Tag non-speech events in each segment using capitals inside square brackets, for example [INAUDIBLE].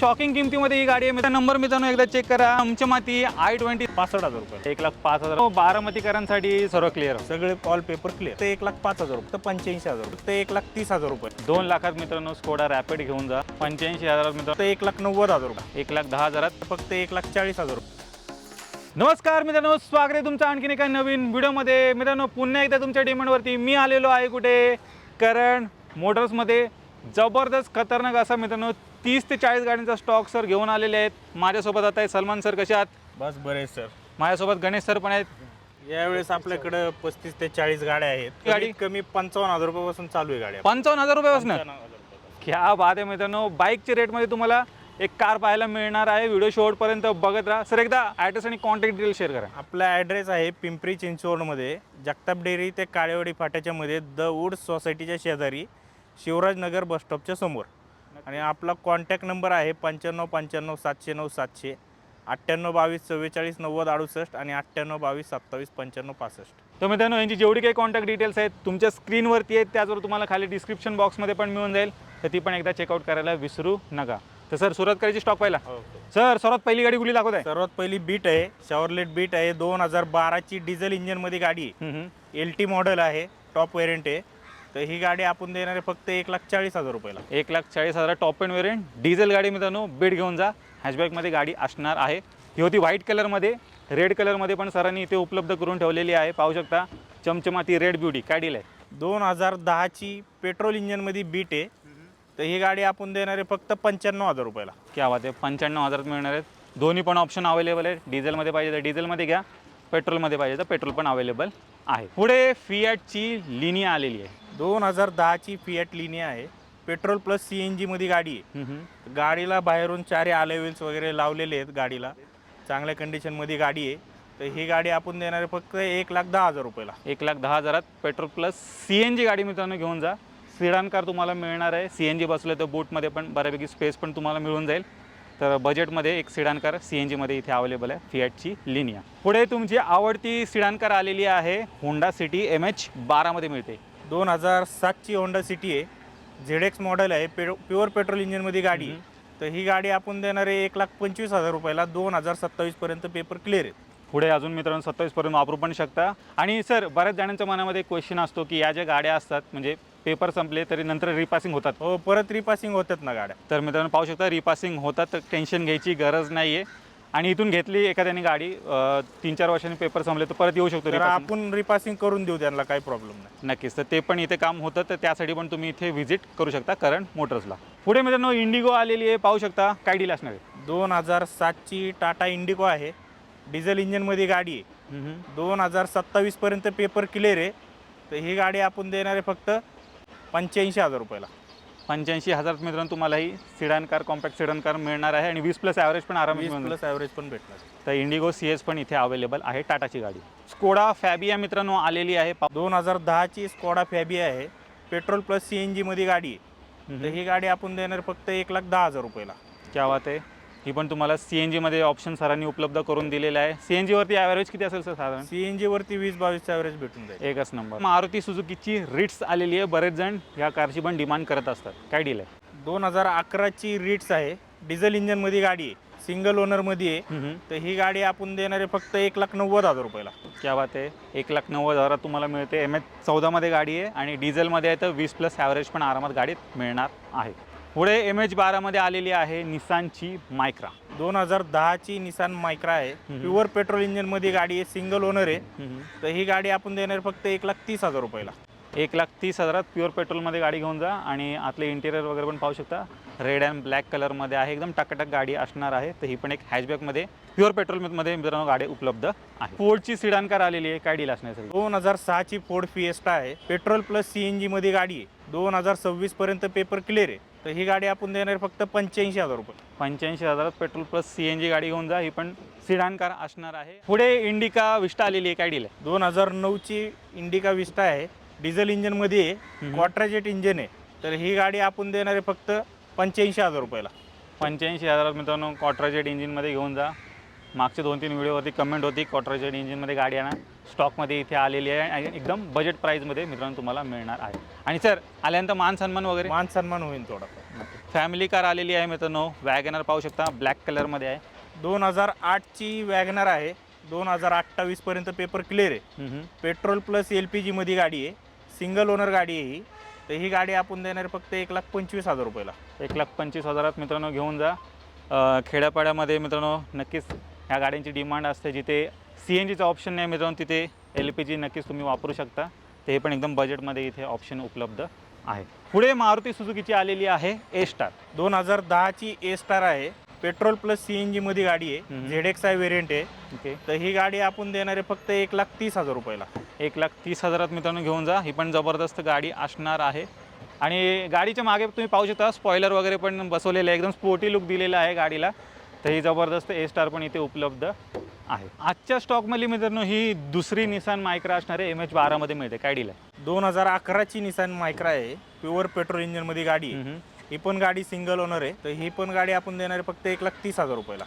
Shocking किमतीमध्ये ही गाडी आहे. मित्रांनो नंबर मित्रांनो एकदा चेक करा. आमच्या माती आय ट्वेंटी पासष्ट हजार रुपये. एक लाख पाच हजार. हो, बारामतीकरांसाठी सर्व क्लिअर सगळे ऑल पेपर क्लिअर ते एक लाख पाच हजार रुपये. पंच्याऐंशी हजार रुपये. ते एक लाख तीस हजार रुपये. दोन लाखात मित्रांनो स्कोडा रॅपिड घेऊन जा. पंच्याऐंशी हजारात मित्रांनो. ते एक लाख नव्वद हजार रुपये. एक लाख दहा हजारात. फक्त एक लाख चाळीस हजार रुपये. नमस्कार मित्रांनो स्वागत आहे तुमचं आणखीन एका नवीन व्हिडिओमध्ये. मित्रांनो पुन्हा एकदा तुमच्या डिमांडवरती मी आलेलो आहे कुठे? करण मोटर्समध्ये. जबरदस्त खतरनाक असा मित्रांनो तीस ते चाळीस गाड्यांचा स्टॉक सर घेऊन आलेले आहेत. माझ्यासोबत आता आहे सलमान सर कसे आहात? बस बरे सर माझ्यासोबत गणेश सर पण आहेत. यावेळेस आपल्याकडे पस्तीस ते चाळीस गाड्या आहेत. गाडी? कमीत कमी पंचावन्न हजार रुपयापासून चालू आहे गाड्या. पंचावन्न हजार रुपयापासून? पंचावन्न हजार रुपयापासून. क्या बात आहे मित्रांनो. बाईकच्या रेटमध्ये तुम्हाला एक कार पाहायला मिळणार आहे. व्हिडिओ शेवटपर्यंत बघत राहा. सर एकदा ॲड्रेस आणि कॉन्टॅक्ट डिटेल शेअर करा. आपला ॲड्रेस आहे पिंपरी चिंचवडमध्ये जगताप डेअरी ते काळेवाडी फाट्याच्या मध्ये द वूड सोसायटीच्या शेजारी शिवराजनगर बस स्टॉपच्या समोर. आणि आपला कॉन्टॅक्ट नंबर आहे पंच्याण्णव पंच्याण्णव सातशे नऊ सातशे अठ्ठ्याण्णव बावीस चव्वेचाळीस नव्वद अडुसष्ट आणि अठ्ठ्याण्णव बावीस सत्तावीस पंच्याण्णव पासष्ट. तर मित्रांनो यांची जेवढी काही कॉन्टॅक्ट डिटेल्स आहेत तुमच्या स्क्रीनवरती आहेत त्याचवर तुम्हाला खाली डिस्क्रिप्शन बॉक्समध्ये पण मिळून जाईल. तर ती पण एकदा चेकआउट करायला विसरू नका. तर सर सुरुवात करायची स्टॉक पहिला. सर सर्वात पहिली गाडी कुठली दाखवत आहे सर्वात पहिली बीट आहे शॉवरलेट बीट आहे दोन हजार बाराची डिझेल इंजिनमध्ये गाडी. एल टी मॉडेल आहे टॉप वेरियंट आहे. तर ही गाडी आपण देणार आहे फक्त एक लाख चाळीस हजार रुपयाला. एक लाख चाळीस हजार टॉप एंड वेरियंट. डिझेल गाडी मित्रांनो बीड घेऊन जा. हॅशबॅकमध्ये गाडी असणार आहे. ही होती व्हाईट कलरमध्ये रेड कलरमध्ये पण सरांनी इथे उपलब्ध करून ठेवलेली आहे. पाहू शकता चमचमाती रेड ब्युटी. काय डील आहे? दोन हजार दहाची पेट्रोल इंजिनमध्ये बीट आहे. तर ही गाडी आपण देणार आहे फक्त पंच्याण्णव हजार रुपयाला. क्या बात आहे. पंच्याण्णव हजारात मिळणार आहेत. दोन्ही पण ऑप्शन अवेलेबल आहे डिझेलमध्ये पाहिजे तर डिझेलमध्ये घ्या. पेट्रोलमध्ये पाहिजे तर पेट्रोल पण अवेलेबल आहे. पुढे फिॲटची लिनिया आलेली आहे. दोन हजार दहाची फिएट लिनी आहे. पेट्रोल प्लस सी एन जीमध्ये गाडी आहे. गाडीला बाहेरून चारी आले व्हील्स वगैरे लावलेले आहेत गाडीला. चांगल्या कंडिशनमध्ये गाडी आहे. तर ही गाडी आपण देणार आहे फक्त एक लाख दहा हजार रुपयाला. एक लाख दहा हजारात petrol plus C N G गाडी मित्रांनो घेऊन जा. सिडान कार तुम्हाला मिळणार आहे. सी एन जी बसलं तर बोटमध्ये पण बऱ्यापैकी स्पेस पण तुम्हाला मिळून जाईल. तर बजेटमध्ये एक सिडान कार सी एन जीमध्ये इथे अवेलेबल आहे. फिॲटची लिनिया पुढे तुमची आवडती सिडान कार आलेली आहे. होंडा सिटी एम एच बारामध्ये मिळते. दोन हजार सातची होंडा सिटी आहे. झेड एक्स मॉडेल आहे. पे प्युअर पेट्रोल इंजिनमध्ये गाडी आहे. तर ही गाडी आपण देणार आहे एक लाख पंचवीस हजार रुपयाला. दोन हजार सत्तावीसपर्यंत पेपर क्लिअर आहे. पुढे अजून मित्रांनो सत्तावीसपर्यंत वापरू पण शकता. आणि सर बऱ्याच जणांच्या मनामध्ये क्वेश्चन असतो की या ज्या गाड्या असतात म्हणजे पेपर संपले तरी नंतर रिपासिंग होतात. हो परत रिपासिंग होतात ना गाड्या. तर मित्रांनो पाहू शकता रिपासिंग होतात तर टेन्शन घ्यायची गरज नाही आहे आणि इथून घेतली एखाद्याने गाडी अं, तीन चार वर्षांनी पेपर संपले तर परत येऊ शकतो तर repassing. आपण रिपासिंग करून देऊ त्यांना काही प्रॉब्लेम नाही. नक्कीच. तर ते पण इथे काम होतं तर त्यासाठी पण तुम्ही इथे व्हिजिट करू शकता करंट मोटर्सला पुढे मित्रांनो इंडिगो आलेली आहे पाहू शकता काय डील असणार आहे. दोन हजार सातची टाटा इंडिको आहे. डिझेल इंजिनमध्ये गाडी आहे. हम्म. दोन हजार सत्तावीसपर्यंत पेपर क्लिअर आहे. तर ही गाडी आपण देणार आहे फक्त पंच्याऐंशी हजार रुपयाला. पंच्याऐंशी हजार मित्रांनो तुम्हाला ही sedan car compact sedan car मिळणार आहे आणि वीस प्लस ॲव्हरेज पण आरामात वीस. प्लस ॲव्हरेज पण भेटणार. तर इंडिगो सी एस पण इथे अवेलेबल आहे टाटाची गाडी. स्कोडा फॅबिया मित्रांनो आलेली आहे. दोन हजार दहाची स्कॉडा फॅबी आहे. पेट्रोल प्लस सी एन जीमध्ये गाडी आहे. तर ही गाडी आपण देणार फक्त एक लाख दहा हजार रुपयाला. क्या बात आहे. ही पण तुम्हाला सी एन जीमध्ये ऑप्शन सरांनी उपलब्ध करून दिलेलं आहे. सी एन जीवरती ॲव्हरेज किती असेल सर साधारण? सी एन जीवरती वीस बावीस ॲव्हरेज भेटून जाईल. एकच नंबर मारुती सुझुकीची रिट्स आलेली आहे. बरेच जण या कारची पण डिमांड करत असतात. काय डील आहे? दोन हजार अकराची रिट्स आहे. डिझेल इंजिनमध्ये गाडी आहे. सिंगल ओनरमध्ये आहे. तर ही गाडी आपण देणार आहे फक्त एक लाख नव्वद हजार रुपयाला. क्या बात आहे. एक लाख नव्वद हजारात तुम्हाला मिळते. एम एच चौदामध्ये गाडी आहे आणि डिझेलमध्ये आहे तर वीस प्लस ॲव्हरेज पण आरामात गाडीत मिळणार आहे. पुढे एम एच बारामध्ये आलेली आहे निसानची मायक्रा. दोन हजार दहाची निसान मायक्रा आहे. प्युअर पेट्रोल इंजिनमध्ये गाडी आहे सिंगल ओनर आहे. तर ही गाडी आपण देणार फक्त एक लाख तीस हजार रुपयाला. एक लाख तीस हजारात प्युअर पेट्रोलमध्ये गाडी घेऊन जा आणि आतले इंटिरियर वगैरे पण पाहू शकता. रेड अँड ब्लॅक कलरमध्ये आहे. एकदम टकाटक गाडी असणार आहे. तर ही पण एक हॅशबॅकमध्ये प्युअर पेट्रोलमध्ये मित्रांनो गाडी उपलब्ध आहे. फोर्डची सिडान कार आलेली आहे काय डील असणार सर दोन हजार सहाची फोर्ड फिएस्टा आहे. पेट्रोल प्लस सी एन जीमध्ये गाडी आहे. दोन हजार सव्वीस पर्यंत पेपर क्लिअर आहे. तर ही गाडी आपण देणार फक्त पंच्याऐंशी हजार रुपये. पंच्याऐंशी हजारात petrol plus C N G गाडी घेऊन जा. ही पण सिडान कार असणार आहे. पुढे इंडिका विस्टा आलेली आहे काय डील आहे? दोन हजार नऊची इंडिका विस्टा आहे. डिझेल इंजिनमध्ये आहे. क्वाट्राजेट इंजिन आहे. तर ही गाडी आपण देणार आहे फक्त पंच्याऐंशी हजार रुपयाला. पंच्याऐंशी हजारात मित्रांनो कॉट्राजेट इंजिनमध्ये घेऊन जा. मागचे दोन तीन व्हिडिओवरती कमेंट होती कॉट्राजेट इंजिनमध्ये गाडी आणा. स्टॉकमध्ये इथे आलेली आहे आणि एकदम बजेट प्राईजमध्ये मित्रांनो तुम्हाला मिळणार आहे. आणि सर आल्यानंतर मान सन्मान वगैरे? मान सन्मान होईल थोडाफार फॅमिली कार आलेली आहे मित्रांनो. वॅगनर पाहू शकता ब्लॅक कलरमध्ये आहे. दोन हजार आठची वॅगनर आहे. दोन हजार अठ्ठावीसपर्यंत पेपर क्लिअर आहे. पेट्रोल प्लस एल पी जीमध्ये गाडी आहे. सिंगल ओनर गाडी आहे ही. तर ही गाडी आपण देणार फक्त एक लाख पंचवीस हजार रुपयाला. एक लाख पंचवीस हजारात मित्रांनो घेऊन जा. अ, खेड्यापाड्यामध्ये मित्रांनो नक्कीच ह्या गाड्यांची डिमांड असते जिथे सी एन जीचा ऑप्शन नाही मित्रांनो तिथे एल पी जी नक्कीच तुम्ही वापरू शकता. ते हे पण एकदम बजेटमध्ये इथे ऑप्शन उपलब्ध आहे. पुढे मारुती सुझुकीची आलेली आहे ए स्टार दोन हजार दहाची ए स्टार आहे. पेट्रोल प्लस सी एन जीमध्ये गाडी आहे. झेड एक्स आय व्हेरियंट आहे. ओके. तर ही गाडी आपण देणार आहे फक्त एक लाख तीस हजार रुपयाला. एक लाख तीस हजारात मित्रांनो घेऊन जा. ही पण जबरदस्त गाडी असणार आहे. आणि गाडीच्या मागे तुम्ही पाहू शकता स्पॉयलर वगैरे पण बसवलेलं आहे. एकदम स्पोर्टी लुक दिलेला आहे गाडीला. तर ही जबरदस्त ए स्टार पण इथे उपलब्ध आहे. आजच्या स्टॉकमधली मित्रांनो ही दुसरी निसान मायक्रा असणार आहे. एम एच बारामध्ये मिळते. काय डील आहे? दोन हजार अकराची निसान मायक्रा आहे. प्युअर पेट्रोल इंजिनमध्ये गाडी आहे. ही पण गाडी सिंगल ओनर आहे. तर ही पण गाडी आपण देणार आहे फक्त एक लाख तीस हजार रुपयाला.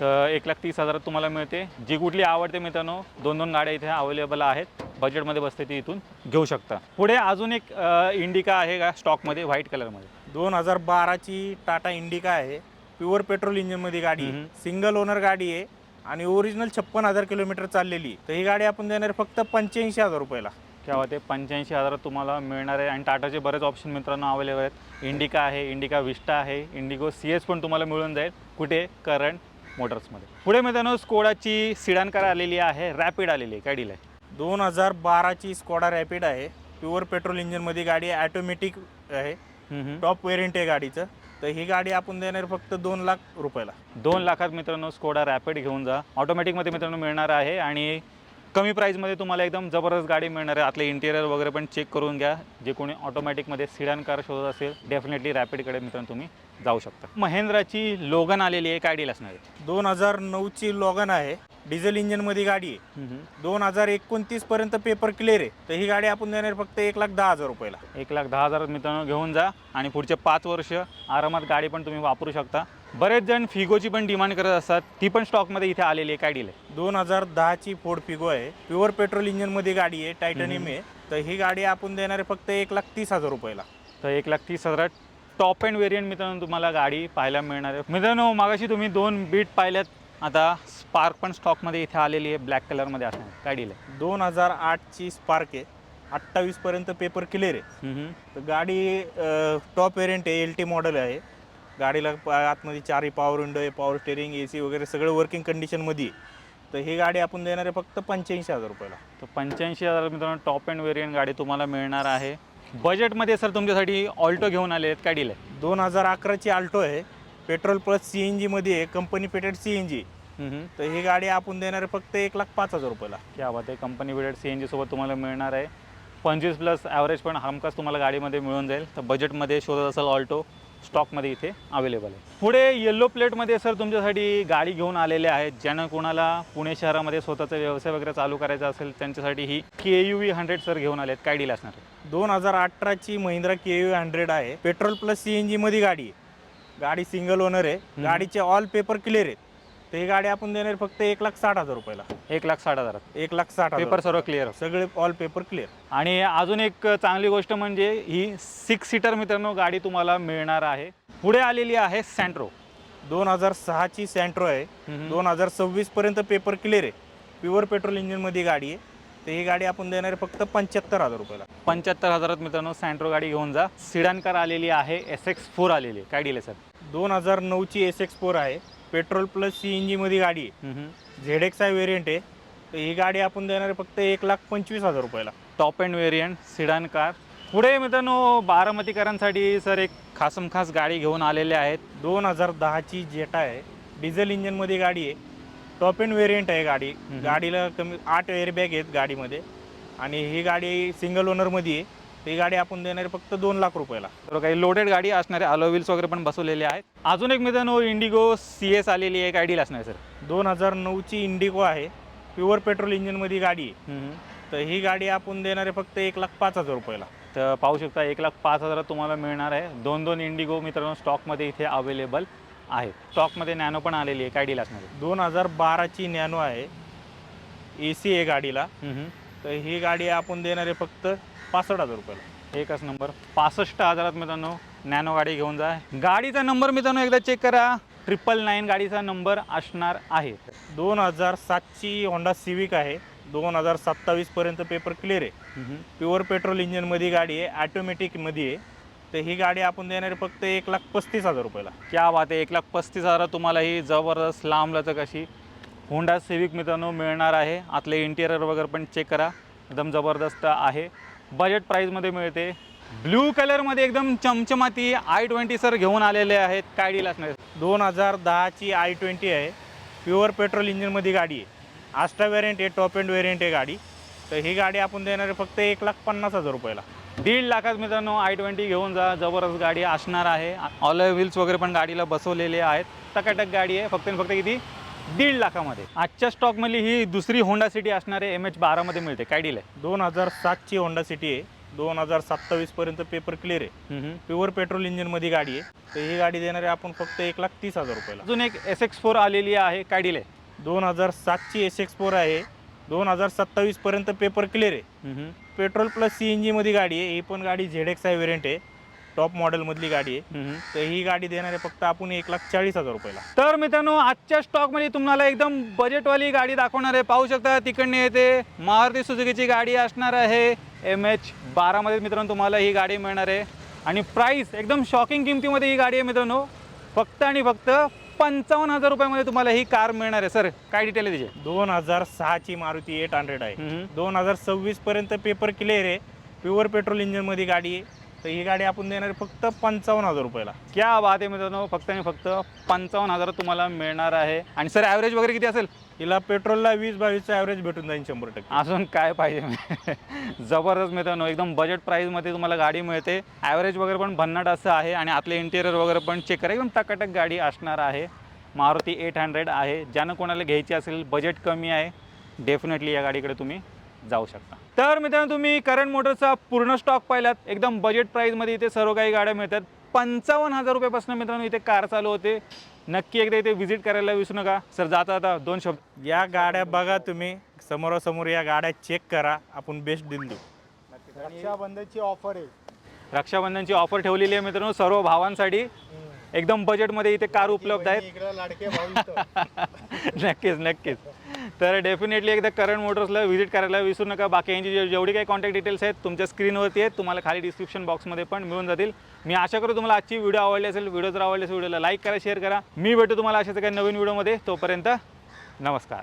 तर एक लाख तीस हजारात तुम्हाला मिळते. जी कुठली आवडते मित्रांनो दोन दोन गाड्या इथे अवेलेबल आहेत. बजेटमध्ये बसते ती इथून घेऊ शकता. पुढे अजून एक अ, इंडिका आहे का स्टॉकमध्ये व्हाईट कलरमध्ये दोन हजार बाराची टाटा इंडिका आहे. प्युअर पेट्रोल इंजिनमध्ये गाडी आहे. सिंगल ओनर गाडी आहे. आणि ओरिजिनल छप्पन हजार किलोमीटर चाललेली आहे. तर ही गाडी आपण देणार आहे फक्त पंच्याऐंशी हजार रुपयाला. किंवा ते पंच्याऐंशी हजारात तुम्हाला मिळणार आहे. आणि टाटाचे बरेच ऑप्शन मित्रांनो अवेलेबल आहेत. इंडिका आहे इंडिका विस्टा आहे इंडिगो सी एस पण तुम्हाला मिळून जाईल. कुठे? करंट मोटर्समध्ये पुढे मित्रांनो स्कोडाची सिडान कार आलेली आहे रॅपिड आलेली आहे. काय डील आहे? दोन हजार बाराची स्कॉडा रॅपिड आहे. प्युअर पेट्रोल इंजिनमध्ये गाडी ॲटोमॅटिक आहे. टॉप वेरियंट आहे गाडीचं. तर ही गाडी आपण देणार फक्त दोन लाख रुपयाला. दोन लाखात मित्रांनो स्कोडा रॅपिड घेऊन जा. ऑटोमॅटिकमध्ये मित्रांनो मिळणार आहे. आणि कमी प्राईजमध्ये तुम्हाला एकदम जबरदस्त गाडी मिळणार आहे. आतले इंटिरियर वगैरे पण चेक करून घ्या. जे कोणी ऑटोमॅटिकमध्ये सिडान कार शोधत असेल डेफिनेटली रॅपिडकडे मित्रांनो तुम्ही जाऊ शकता. महिंद्राची लोगन आलेली आहे काय डील असणार आहे? दोन हजार नऊची लॉगन आहे. डिझेल इंजिनमध्ये गाडी आहे. दोन हजार एकोणतीसपर्यंत पेपर क्लिअर आहे. तर ही गाडी आपण देणार फक्त एक लाख दहा हजार रुपयाला. एक लाख दहा हजारात मित्रांनो घेऊन जा. आणि पुढचे पाच वर्ष आरामात गाडी पण तुम्ही वापरू शकता. बरेच जण फिगोची पण डिमांड करत असतात. ती पण स्टॉकमध्ये इथे आलेली आहे काय डील आहे? दोन हजार दहाची फोर्ड फिगो आहे. प्युअर पेट्रोल इंजिनमध्ये गाडी आहे टायटनियम आहे तर ही गाडी आपण देणार आहे फक्त एक लाख तीस हजार रुपयाला. तर एक लाख तीस हजारात टॉप अँड व्हेरियंट मित्रांनो तुम्हाला गाडी पाहायला मिळणार आहे. मित्रांनो मागाशी तुम्ही दोन बीट पाहिल्यात. आता स्पार्क पण स्टॉकमध्ये इथे आलेली आहे ब्लॅक कलरमध्ये असणार. काय डील आहे? दोन हजार आठची स्पार्क आहे. अठ्ठावीसपर्यंत पेपर क्लिअर आहे. तर गाडी टॉप वेरियंट आहे एल टी मॉडेल आहे. गाडीला प- आतमध्ये चारही पॉवर विंडो आहे पॉवर स्टेरिंग ए सी वगैरे सगळं वर्किंग कंडिशनमध्ये आहे. तर ही गाडी आपण देणार आहे फक्त पंच्याऐंशी हजार रुपयाला. तर पंच्याऐंशी हजार मित्रांनो टॉप अँड व्हेरियंट गाडी तुम्हाला मिळणार आहे. बजेटमध्ये सर तुमच्यासाठी ऑल्टो घेऊन आले आहेत काय डील आहे? दोन हजार अकराची आल्टो आहे. पेट्रोल प्लस सी एन जीमध्ये आहे company fitted C N G हम्म. तर ही गाडी आपण देणार आहे फक्त एक लाख पाच हजार रुपयाला. क्या बात आहे कंपनी वेडेड सी एन जीसोबत तुम्हाला मिळणार आहे. पंचवीस प्लस ॲव्हरेज पण हमखास तुम्हाला गाडीमध्ये मिळून जाईल. तर बजेटमध्ये शोधत असाल ऑल्टो स्टॉकमध्ये इथे अवेलेबल आहे. पुढे येल्लो प्लेटमध्ये सर तुमच्यासाठी गाडी घेऊन आलेले आहेत. ज्यांना कोणाला पुणे शहरामध्ये स्वतःचा व्यवसाय वगैरे चालू करायचा असेल त्यांच्यासाठी ही K U V hundred sir घेऊन आले आहेत काय डील असणार दोन हजार अठराची महिंद्रा के यू हंड्रेड आहे. पेट्रोल प्लस सी एन जीमध्ये गाडी आहे. गाडी सिंगल ओनर आहे. गाडीचे ऑल पेपर क्लिअर आहेत. तर ही गाडी आपण देणार फक्त एक लाख साठ हजार रुपयाला. एक लाख साठ हजारात. एक लाख साठ हजार पेपर सर्व क्लिअर सगळे ऑल पेपर क्लिअर आणि अजून एक चांगली गोष्ट म्हणजे ही सिक्स सीटर मित्रांनो गाडी तुम्हाला मिळणार आहे. पुढे आलेली आहे सँट्रो दोन हजार सहाची सँट्रो आहे. दोन हजार सव्वीस पर्यंत पेपर क्लिअर आहे. प्युअर पेट्रोल इंजिनमध्ये गाडी आहे. तर ही गाडी आपण देणार आहे फक्त पंच्याहत्तर हजार रुपयाला. पंच्याहत्तर हजारात मित्रांनो सँट्रो गाडी घेऊन जा. सिडान कार आलेली आहे एस एक्स फोर आलेली आहे. काय डील आहे सर दोन हजार नऊची एस एक्स फोर आहे. पेट्रोल प्लस सी एन जीमध्ये गाडी आहे. झेड एक्स आय व्हेरियंट आहे. तर ही गाडी आपण देणार आहे फक्त एक लाख पंचवीस हजार रुपयाला. Top and variant sedan car पुढे मित्रांनो बारामतीकरांसाठी सर एक खासम खास गाडी घेऊन आलेले आहेत. दोन हजार दहाची जेटा आहे. डिझेल इंजिनमध्ये गाडी आहे. टॉप एंड व्हेरियंट आहे गाडी. गाडीला कमी आठ एअरबॅग आहेत गाडीमध्ये. आणि ही गाडी सिंगल ओनरमध्ये आहे. ही गाडी आपण देणार फक्त दोन लाख रुपयाला. तर काही लोडेड गाडी असणारे अलो व्हील्स वगैरे पण बसवलेले आहेत. अजून एक मित्रांनो इंडिगो सी एस आलेली आहे काय डील असणार सर दोन हजार नऊची इंडिगो आहे. प्युअर पेट्रोल इंजिनमध्ये गाडी आहे. तर ही गाडी आपण देणार आहे फक्त एक लाख पाच हजार रुपयाला. तर पाहू शकता एक लाख पाच हजारात तुम्हाला मिळणार आहे. दोन दोन इंडिगो मित्रांनो स्टॉकमध्ये इथे अवेलेबल आहे स्टॉकमध्ये नॅनो पण आलेली आहे काय डील असणार. दोन हजार बाराची नॅनो आहे. ए सी आहे गाडीला. तर ही गाडी आपण देणार आहे फक्त पासष्ट हजार रुपयाला एकच नंबर. पासष्ट हजारात मित्रांनो नॅनो गाडी घेऊन जा. गाडीचा नंबर मित्रांनो एकदा चेक करा. ट्रिपल नाईन गाडीचा नंबर असणार आहे. दोन हजार सातची होंडा सिविक आहे. दोन हजार सत्तावीसपर्यंत पेपर क्लिअर आहे. प्युअर पेट्रोल इंजिनमध्ये गाडी आहे. ॲटोमॅटिकमध्ये आहे. तर ही गाडी आपण देणार फक्त एक लाख पस्तीस हजार रुपयाला. क्या बात आहे. एक लाख पस्तीस हजार तुम्हाला ही जबरदस्त लांब लचक अशी होंडा सिविक मित्रांनो मिळणार आहे. आतले इंटिरियर वगैरे पण चेक करा. एकदम जबरदस्त आहे. बजेट प्राईजमध्ये मिळते. ब्ल्यू कलरमध्ये एकदम चमचमाती आय ट्वेंटी सर घेऊन आलेले आहेत. काय डील असणार? दोन हजार दहाची आय ट्वेंटी आहे. प्युअर पेट्रोल इंजिनमध्ये गाडी आहे. आस्टा व्हेरियंट आहे टॉप एंड व्हेरियंट आहे गाडी. तर ही गाडी आपण देणार आहे फक्त एक लाख पन्नास हजार रुपयाला. दीड लाखात मित्रांनो आय ट्वेंटी घेऊन जा. जबरदस्त गाडी असणार आहे. ऑल व्हील्स वगैरे पण गाडीला बसवलेले आहेत. टकाटक गाडी आहे. फक्त फक्त किती? दीड लाखामध्ये. आजच्या स्टॉकमधली ही दुसरी होंडा सिटी असणार एम एच बारामध्ये मिळते. काय डील आहे? दोन हजार सातची होंडा सिटी आहे. दोन हजार सत्तावीसपर्यंत पेपर क्लिअर आहे. प्युअर पेट्रोल इंजिनमध्ये गाडी आहे. तर ही गाडी देणार आपण फक्त एक लाख तीस हजार रुपयाला. अजून एक एस एक्स फोर आलेली आहे. काय डील आहे? दोन हजार सातची एस एक्स फोर आहे. दोन हजार सत्तावीसपर्यंत पेपर क्लिअर आहे. पेट्रोल प्लस सी एन जीमध्ये गाडी आहे. ही पण गाडी झेड एक्स आय व्हेरियंट आहे. टॉप मॉडेलमधली गाडी आहे. तर ही गाडी देणार आहे फक्त आपण एक लाख चाळीस हजार रुपयाला. तर मित्रांनो आजच्या स्टॉकमध्ये तुम्हाला एकदम बजेटवाली गाडी दाखवणार आहे. पाहू शकता तिकडने येते मारुती सुझुकीची गाडी असणार आहे. एम एच बारामध्ये मित्रांनो तुम्हाला ही गाडी मिळणार आहे. आणि प्राईस एकदम शॉकिंग किमतीमध्ये ही गाडी आहे मित्रांनो. फक्त आणि फक्त पंचावन्न हजार रुपयामध्ये तुम्हाला ही कार मिळणार आहे. सर काय डिटेल आहे तिचे? दोन हजार सहाची मारुती एट हंड्रेड आहे. दोन हजार सव्वीसपर्यंत पेपर क्लिअर आहे. प्युअर पेट्रोल इंजिनमध्ये गाडी आहे. तर ही गाडी आपण देणार आहे फक्त पंचावन्न हजार रुपयाला. क्या बात आहे मित्रांनो फक्त आणि फक्त पंचावन्न हजार तुम्हाला मिळणार आहे. आणि सर ॲव्हरेज वगैरे किती असेल? हिला पेट्रोलला वीस बावीसचं ॲव्हरेज भेटून जाईल शंभर टक्के. अजून काय पाहिजे? [LAUGHS] जबरदस्त मित्रांनो एकदम बजेट प्राईजमध्ये तुम्हाला गाडी मिळते. ॲव्हरेज वगैरे पण भन्नाट असं आहे आणि आतले इंटेरियर वगैरे पण चेक करा. एकदम टकाटक गाडी असणार आहे. मारुती एट हंड्रेड आहे. ज्यानं कोणाला घ्यायची असेल बजेट कमी आहे. डेफिनेटली या गाडीकडे तुम्ही जाऊ शकता. तर मित्रांनो तुम्ही करंट मोटरचा पूर्ण स्टॉक पाहिलात. एकदम बजेट प्राईजमध्ये इथे सर्व काही गाड्या मिळतात. पंचावन्न हजार रुपयापासून मित्रांनो इथे कार चालू होते. नक्की एकदा इथे व्हिजिट करायला विसरू नका. सर जाता आता दोन शब्द. या गाड्या बघा तुम्ही. समोरासमोर या गाड्या चेक करा. आपण बेस्ट देऊन देऊ. रक्षाबंधनची ऑफर आहे. रक्षाबंधनची ऑफर ठेवलेली आहे मित्रांनो सर्व भावांसाठी. एकदम बजेटमध्ये इथे कार उपलब्ध आहेत. [LAUGHS] नक्कीच नक्कीच. तर डेफिनेटली एकदा करंट मोटर्सला व्हिजिट करायला विसरू नका. बाकी यांची जे- जेवढी काही कॉन्टॅक्ट डिटेल्स आहेत तुमच्या स्क्रीनवरती आहेत तुम्हाला खाली डिस्क्रिप्शन बॉक्समध्ये पण मिळून जातील. मी आशा करू तुम्हाला आजची व्हिडिओ आवडली असेल. व्हिडिओ जर आवडली असेल व्हिडिओला लाईक करा शेअर करा. मी भेटू तुम्हाला अशाच काही नवीन व्हिडिओमध्ये तोपर्यंत नमस्कार.